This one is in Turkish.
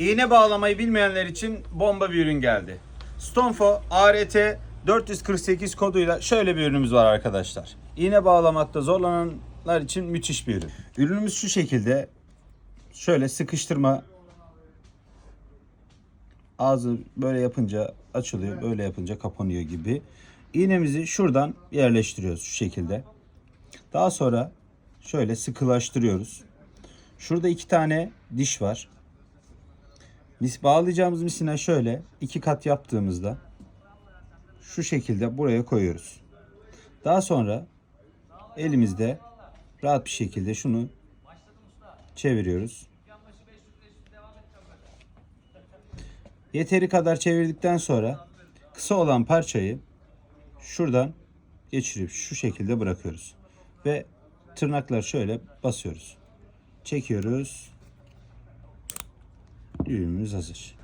İğne bağlamayı bilmeyenler için bomba bir ürün geldi. Stonfo ART 448 koduyla şöyle bir ürünümüz var arkadaşlar. İğne bağlamakta zorlananlar için müthiş bir ürün. Ürünümüz şu şekilde. Şöyle sıkıştırma ağzı böyle yapınca açılıyor, böyle yapınca kapanıyor gibi. İğnemizi şuradan yerleştiriyoruz şu şekilde. Daha sonra şöyle sıkılaştırıyoruz. Şurada iki tane diş var. Mis bağlayacağımız misina şöyle iki kat yaptığımızda şu şekilde buraya koyuyoruz. Daha sonra elimizde rahat bir şekilde şunu çeviriyoruz. Yeteri kadar çevirdikten sonra kısa olan parçayı şuradan geçirip şu şekilde bırakıyoruz. Ve tırnaklar şöyle basıyoruz. Çekiyoruz. Düğümümüz hazır.